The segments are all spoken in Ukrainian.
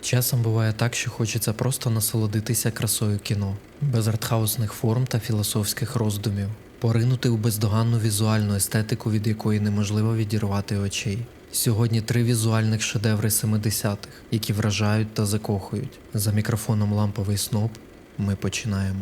Часом буває так, що хочеться просто насолодитися красою кіно, без артхаусних форм та філософських роздумів, поринути у бездоганну візуальну естетику, від якої неможливо відірвати очей. Сьогодні три візуальних шедеври 70-х, які вражають та закохують. За мікрофоном ламповий сноп ми починаємо.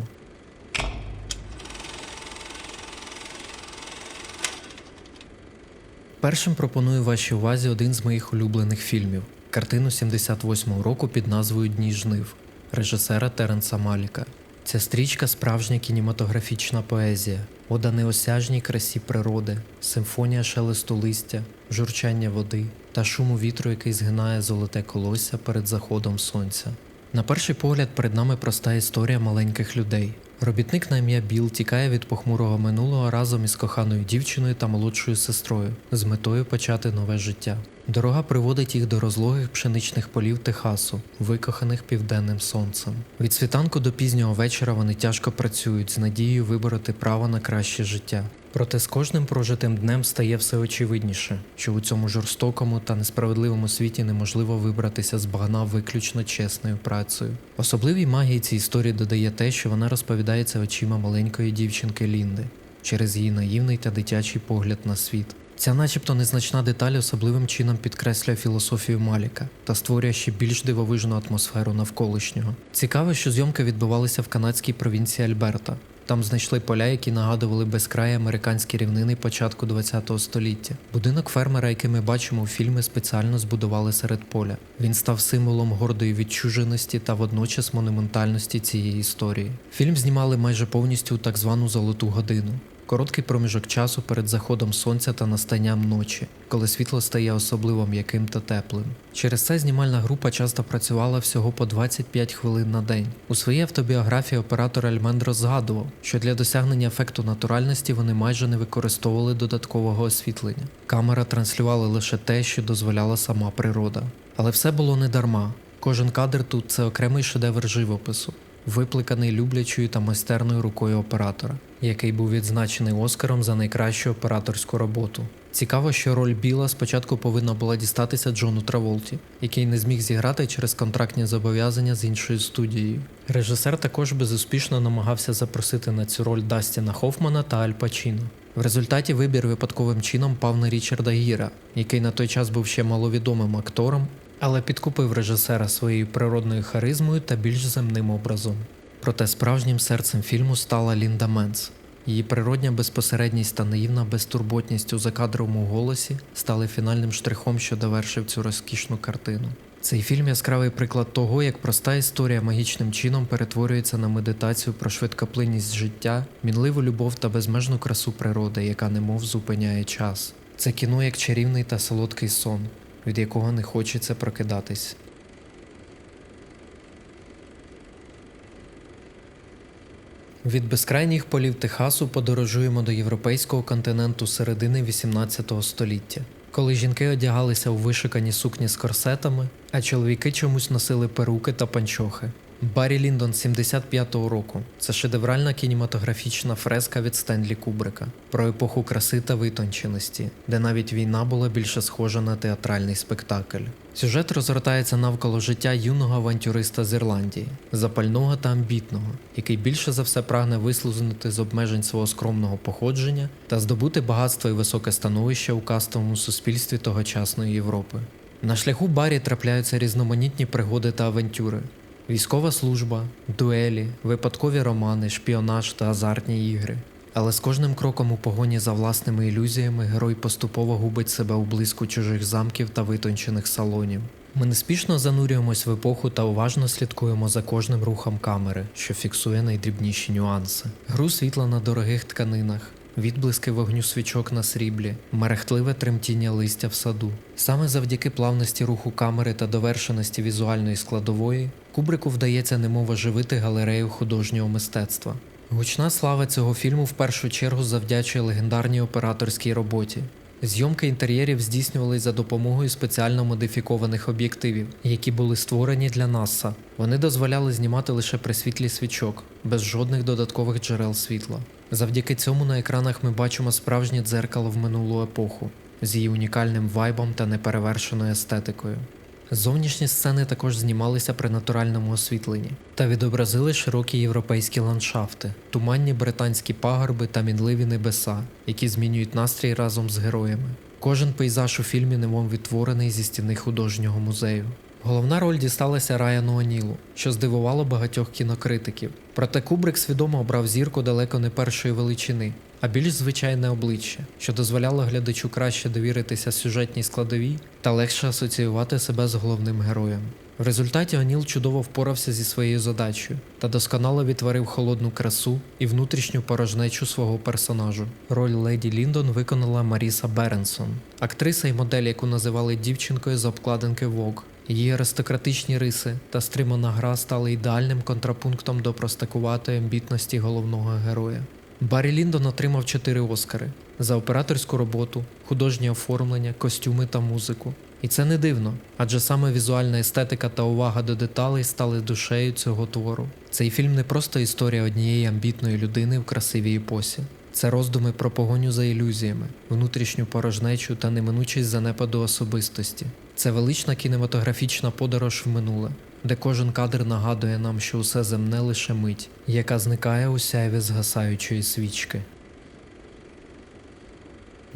Першим пропоную вашій увазі один з моїх улюблених фільмів картину 78-го року під назвою Дні жнив режисера Теренса Маліка. Ця стрічка справжня кінематографічна поезія, ода неосяжній красі природи, симфонія шелесту листя, журчання води та шуму вітру, який згинає золоте колосся перед заходом сонця. На перший погляд перед нами проста історія маленьких людей. Робітник на ім'я Біл тікає від похмурого минулого разом із коханою дівчиною та молодшою сестрою з метою почати нове життя. Дорога приводить їх до розлогих пшеничних полів Техасу, викоханих південним сонцем. Від світанку до пізнього вечора вони тяжко працюють з надією вибороти право на краще життя. Проте з кожним прожитим днем стає все очевидніше, що у цьому жорстокому та несправедливому світі неможливо вибратися з багна виключно чесною працею. Особливій магії цій історії додає те, що вона розповідається очима маленької дівчинки Лінди через її наївний та дитячий погляд на світ. Ця начебто незначна деталь особливим чином підкреслює філософію Маліка та створює ще більш дивовижну атмосферу навколишнього. Цікаво, що зйомки відбувалися в канадській провінції Альберта. Там знайшли поля, які нагадували безкраї американські рівнини початку ХХ століття. Будинок фермера, який ми бачимо у фільмі, спеціально збудували серед поля. Він став символом гордої відчуженості та водночас монументальності цієї історії. Фільм знімали майже повністю у так звану золоту годину. Короткий проміжок часу перед заходом сонця та настанням ночі, коли світло стає особливо м'яким та теплим. Через це знімальна група часто працювала всього по 25 хвилин на день. У своїй автобіографії оператор Альмендро згадував, що для досягнення ефекту натуральності вони майже не використовували додаткового освітлення. Камера транслювала лише те, що дозволяла сама природа. Але все було не дарма. Кожен кадр тут це окремий шедевр живопису викликаний люблячою та майстерною рукою оператора, який був відзначений Оскаром за найкращу операторську роботу. Цікаво, що роль Біла спочатку повинна була дістатися Джону Траволті, який не зміг зіграти через контрактні зобов'язання з іншою студією. Режисер також безуспішно намагався запросити на цю роль Дастіна Хофмана та Аль Пачіно. В результаті вибір випадковим чином пав на Річарда Гіра, який на той час був ще маловідомим актором, але підкупив режисера своєю природною харизмою та більш земним образом. Проте справжнім серцем фільму стала Лінда Менц. Її природня безпосередність та наївна безтурботність у закадровому голосі стали фінальним штрихом, що довершив цю розкішну картину. Цей фільм яскравий приклад того, як проста історія магічним чином перетворюється на медитацію про швидкоплинність життя, мінливу любов та безмежну красу природи, яка немов зупиняє час. Це кіно як чарівний та солодкий сон, від якого не хочеться прокидатись. Від безкрайніх полів Техасу подорожуємо до європейського континенту середини 18 століття, коли жінки одягалися у вишикані сукні з корсетами, а чоловіки чомусь носили перуки та панчохи. Баррі Ліндон 75-го року це шедевральна кінематографічна фреска від Стенлі Кубрика про епоху краси та витонченості, де навіть війна була більше схожа на театральний спектакль. Сюжет розгортається навколо життя юного авантюриста з Ірландії, запального та амбітного, який більше за все прагне вислузнути з обмежень свого скромного походження та здобути багатство і високе становище у кастовому суспільстві тогочасної Європи. На шляху Барі трапляються різноманітні пригоди та авантюри. Військова служба, дуелі, випадкові романи, шпіонаж та азартні ігри. Але з кожним кроком у погоні за власними ілюзіями герой поступово губить себе у блиску чужих замків та витончених салонів. Ми неспішно занурюємось в епоху та уважно слідкуємо за кожним рухом камери, що фіксує найдрібніші нюанси. Гру світла на дорогих тканинах, відблиски вогню свічок на сріблі, мерехтливе тремтіння листя в саду. Саме завдяки плавності руху камери та довершеності візуальної складової, Кубрику вдається немов оживити галерею художнього мистецтва. Гучна слава цього фільму в першу чергу завдячує легендарній операторській роботі. Зйомки інтер'єрів здійснювались за допомогою спеціально модифікованих об'єктивів, які були створені для НАСА. Вони дозволяли знімати лише при світлі свічок, без жодних додаткових джерел світла. Завдяки цьому на екранах ми бачимо справжнє дзеркало в минулу епоху з її унікальним вайбом та неперевершеною естетикою. Зовнішні сцени також знімалися при натуральному освітленні та відобразили широкі європейські ландшафти, туманні британські пагорби та мінливі небеса, які змінюють настрій разом з героями. Кожен пейзаж у фільмі немов відтворений зі стіни художнього музею. Головна роль дісталася Райану Онілу, що здивувало багатьох кінокритиків. Проте Кубрик свідомо обрав зірку далеко не першої величини, а більш звичайне обличчя, що дозволяло глядачу краще довіритися сюжетній складовій та легше асоціювати себе з головним героєм. В результаті Оніл чудово впорався зі своєю задачею та досконало відтворив холодну красу і внутрішню порожнечу свого персонажу. Роль леді Ліндон виконала Маріса Беренсон, актриса і модель, яку називали дівчинкою з обкладинки Vogue. Її аристократичні риси та стримана гра стали ідеальним контрапунктом до простакуватої амбітності головного героя. Баррі Ліндон отримав чотири Оскари за операторську роботу, художнє оформлення, костюми та музику. І це не дивно, адже саме візуальна естетика та увага до деталей стали душею цього твору. Цей фільм не просто історія однієї амбітної людини в красивій епосі. Це роздуми про погоню за ілюзіями, внутрішню порожнечу та неминучість занепаду особистості. Це велична кінематографічна подорож в минуле, де кожен кадр нагадує нам, що усе земне лише мить, яка зникає у сяйві згасаючої свічки.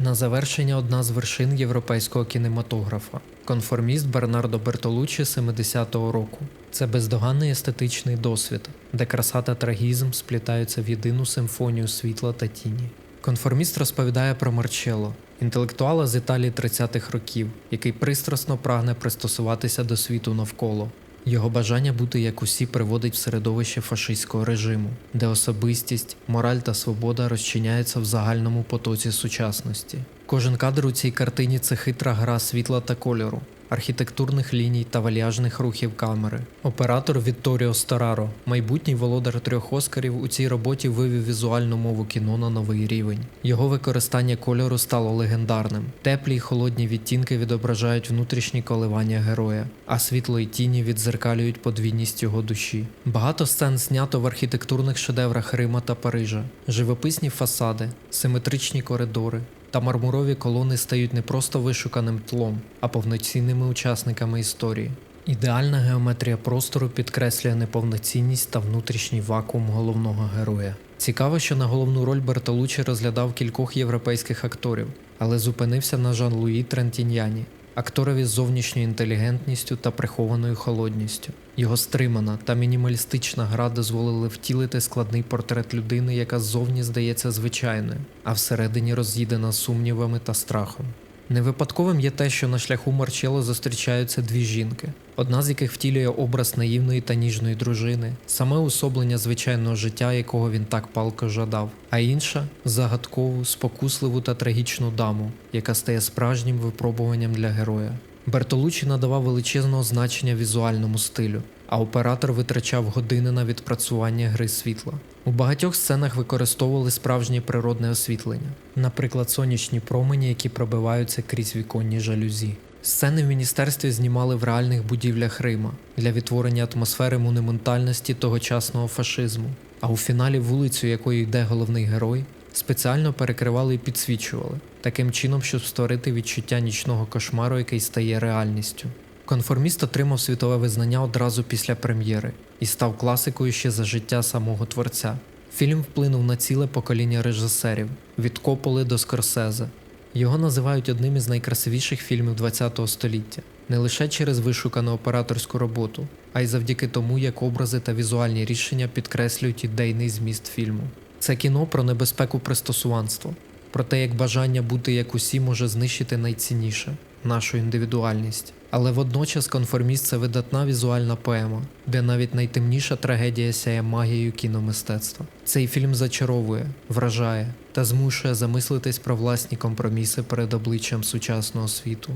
На завершення одна з вершин європейського кінематографа конформіст Бернардо Бертолуччі 70-го року. Це бездоганний естетичний досвід, де краса та трагізм сплітаються в єдину симфонію світла та тіні. Конформіст розповідає про Марчелло, інтелектуала з Італії 30-х років, який пристрасно прагне пристосуватися до світу навколо. Його бажання бути як усі приводить в середовище фашистського режиму, де особистість, мораль та свобода розчиняються в загальному потоці сучасності. Кожен кадр у цій картині це хитра гра світла та кольору, архітектурних ліній та вальяжних рухів камери. Оператор Вітторіо Стораро, майбутній володар трьох оскарів, у цій роботі вивів візуальну мову кіно на новий рівень. Його використання кольору стало легендарним. Теплі й холодні відтінки відображають внутрішні коливання героя, а світло і тіні відзеркалюють подвійність його душі. Багато сцен знято в архітектурних шедеврах Рима та Парижа, живописні фасади, симетричні коридори, та мармурові колони стають не просто вишуканим тлом, а повноцінними учасниками історії. Ідеальна геометрія простору підкреслює неповноцінність та внутрішній вакуум головного героя. Цікаво, що на головну роль Бертолучі розглядав кількох європейських акторів, але зупинився на Жан-Луї Трентіньяні, акторові з зовнішньою інтелігентністю та прихованою холодністю. Його стримана та мінімалістична гра дозволили втілити складний портрет людини, яка ззовні здається звичайною, а всередині роз'їдена сумнівами та страхом. Невипадковим є те, що на шляху Марчело зустрічаються дві жінки, одна з яких втілює образ наївної та ніжної дружини, саме усоблення звичайного життя, якого він так палко жадав, а інша загадкову, спокусливу та трагічну даму, яка стає справжнім випробуванням для героя. Бертолуччі надавав величезного значення візуальному стилю, а оператор витрачав години на відпрацювання гри світла. У багатьох сценах використовували справжнє природне освітлення, наприклад, сонячні промені, які пробиваються крізь віконні жалюзі. Сцени в міністерстві знімали в реальних будівлях Рима для відтворення атмосфери монументальності тогочасного фашизму. А у фіналі вулицю, якою йде головний герой, спеціально перекривали і підсвічували, таким чином, щоб створити відчуття нічного кошмару, який стає реальністю. Конформіст отримав світове визнання одразу після прем'єри і став класикою ще за життя самого творця. Фільм вплинув на ціле покоління режисерів від Кополи до Скорсезе. Його називають одним із найкрасивіших фільмів ХХ століття не лише через вишукану операторську роботу, а й завдяки тому, як образи та візуальні рішення підкреслюють ідейний зміст фільму. Це кіно про небезпеку пристосуванства, про те, як бажання бути як усі може знищити найцінніше нашу індивідуальність. Але водночас конформіст це видатна візуальна поема, де навіть найтемніша трагедія сяє магією кіномистецтва. Цей фільм зачаровує, вражає та змушує замислитись про власні компроміси перед обличчям сучасного світу.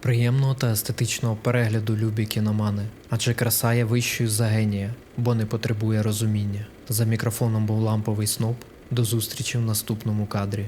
Приємного та естетичного перегляду любі кіномани, адже краса є вищою за генія, бо не потребує розуміння. За мікрофоном був ламповий сноп. До зустрічі в наступному кадрі.